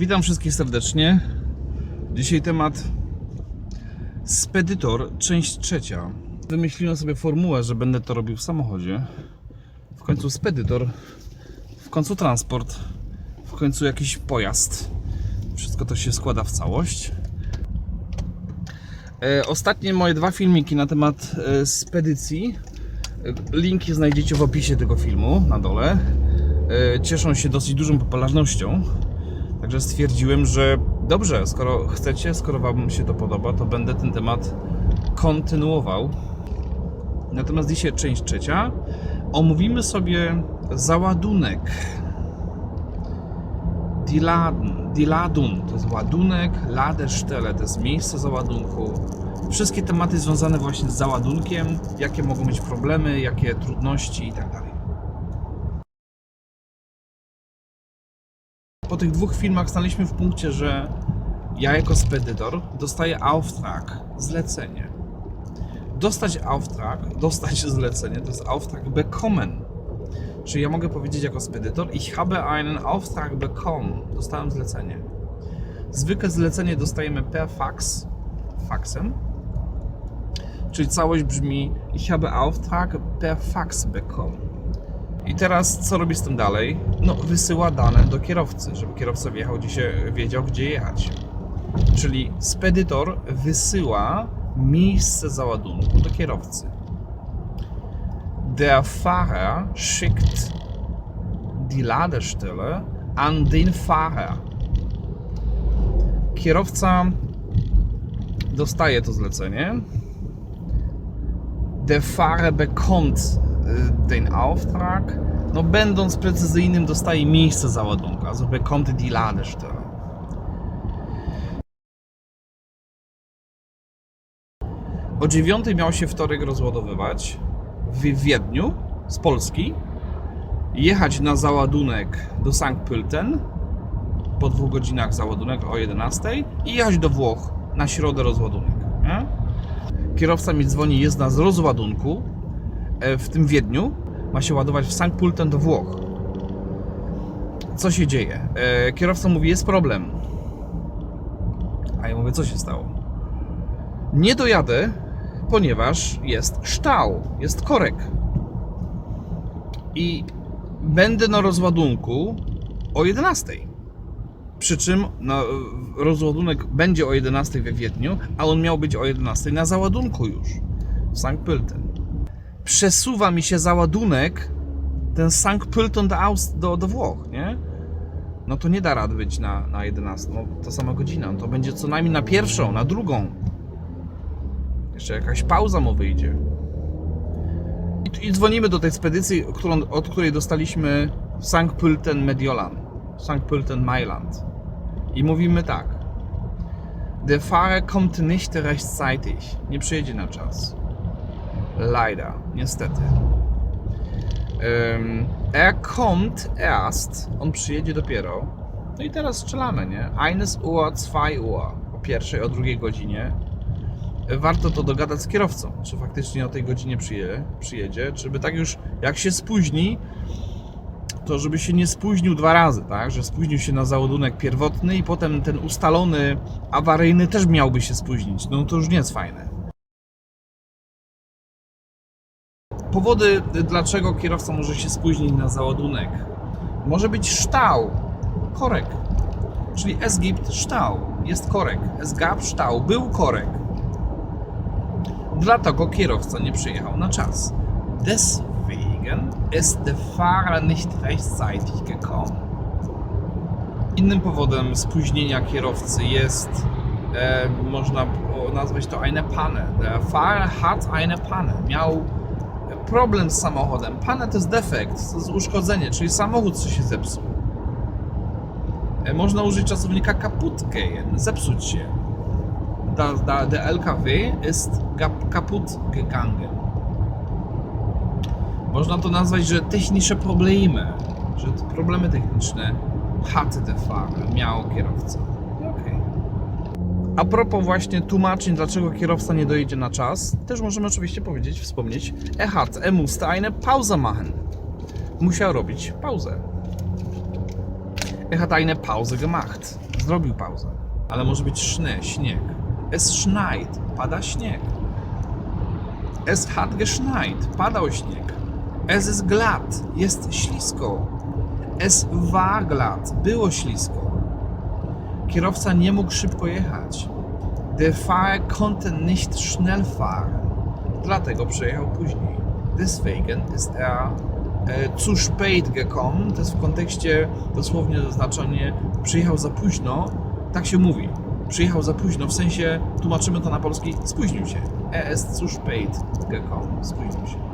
Witam wszystkich serdecznie. Dzisiaj temat Spedytor, część trzecia. Wymyśliłem sobie formułę, że będę to robił w samochodzie. W końcu spedytor, w końcu transport, w końcu jakiś pojazd. Wszystko to się składa w całość. E, Ostatnie moje dwa filmiki na temat e, spedycji. e, Linki znajdziecie w opisie tego filmu na dole. Cieszą się dosyć dużą popularnością. Także stwierdziłem, że dobrze, skoro chcecie, skoro Wam się to podoba, to będę ten temat kontynuował. Natomiast dzisiaj część trzecia. Omówimy sobie załadunek. Die Laden, die Ladung to jest ładunek, Ladestelle to jest miejsce załadunku. Wszystkie tematy związane właśnie z załadunkiem, jakie mogą być problemy, jakie trudności itd. Po tych dwóch filmach staliśmy w punkcie, że ja jako spedytor dostaję Auftrag, zlecenie. Dostać Auftrag, dostać zlecenie to jest Auftrag bekommen. Czyli ja mogę powiedzieć jako spedytor, ich habe einen Auftrag bekommen. Dostałem zlecenie. Zwykłe zlecenie dostajemy per fax, faxem. Czyli całość brzmi ich habe Auftrag per fax bekommen. I teraz co robi z tym dalej? No, wysyła dane do kierowcy, żeby kierowca wjechał, gdzie się, wiedział, gdzie jechać. Czyli spedytor wysyła miejsce załadunku do kierowcy. Der Fahrer schickt die Ladestelle an den Fahrer. Kierowca dostaje to zlecenie. Der Fahrer bekommt den Auftrag. No, będąc precyzyjnym, dostaje miejsce załadunku, also bekommt die Ladestelle. O dziewiątej miał się wtorek rozładowywać w Wiedniu z Polski, jechać na załadunek do Sankt Pölten, po dwóch godzinach załadunek o 11 i jechać do Włoch na środę rozładunek. Nie? Kierowca mi dzwoni, jest na z rozładunku w tym Wiedniu, ma się ładować w Sankt Pölten do Włoch. Co się dzieje? E, Kierowca mówi, jest problem. A ja mówię, co się stało? Nie dojadę, ponieważ jest ształ, jest korek. I będę na rozładunku o 11. Przy czym na, rozładunek będzie o 11 we Wiedniu, a on miał być o 11 na załadunku już w Sankt Pölten. Przesuwa mi się załadunek ten Sankt Pölten do, Aust- do, do Włoch, nie? No to nie da rady być na, na 11, no sama godzina. To będzie co najmniej na pierwszą, na drugą. Jeszcze jakaś pauza mu wyjdzie. I, I dzwonimy do tej spedycji, którą, od której dostaliśmy Sankt Pölten Mediolan, Sankt Pölten Mailand. I mówimy tak. Der Fahrer kommt nicht rechtzeitig. Nie przyjedzie na czas. Leider, niestety. Er kommt erst. On przyjedzie dopiero. No i teraz strzelamy, nie? Eines Uhr, zwei Uhr. O pierwszej, o drugiej godzinie warto to dogadać z kierowcą, czy faktycznie o tej godzinie przyje, przyjedzie, czy by tak już jak się spóźni, to żeby się nie spóźnił dwa razy, tak? Że spóźnił się na załadunek pierwotny i potem ten ustalony awaryjny też miałby się spóźnić. No to już nie jest fajne. Powody, dlaczego kierowca może się spóźnić na załadunek. Może być ształ, korek. Czyli es gibt ształ, jest korek. Es gab ształ, był korek. Dlatego kierowca nie przyjechał na czas. Deswegen ist der Fahrer nicht rechtzeitig gekommen. Innym powodem spóźnienia kierowcy jest, e, można nazwać to eine Panne. Der Fahrer hat eine Panne. Miał problem z samochodem. Panne to jest defekt, to jest uszkodzenie, czyli samochód co się zepsuł. E, Można użyć czasownika gehen, zepsuć się da, da, der LKW ist gap- kaputt gegangen. Można to nazwać, że technische Probleme, że problemy techniczne hatte der Fahrer, miał kierowca. A propos właśnie tłumaczeń, dlaczego kierowca nie dojedzie na czas, też możemy oczywiście powiedzieć, wspomnieć, er hat, er musste eine Pause machen. Musiał robić pauzę. Er hat eine Pause gemacht. Zrobił pauzę. Ale może być Schnee, śnieg. Es schneit. Pada śnieg. Es hat geschneit. Padał śnieg. Es ist glatt. Jest ślisko. Es war glatt. Było ślisko. Kierowca nie mógł szybko jechać. Der Fahrer konnte nicht schnell fahren. Dlatego przyjechał później. Deswegen ist er e, zu spät gekommen. To jest w kontekście dosłownie znaczenie przyjechał za późno. Tak się mówi. Przyjechał za późno, w sensie tłumaczymy to na polski spóźnił się. Er ist zu spät gekommen. Spóźnił się.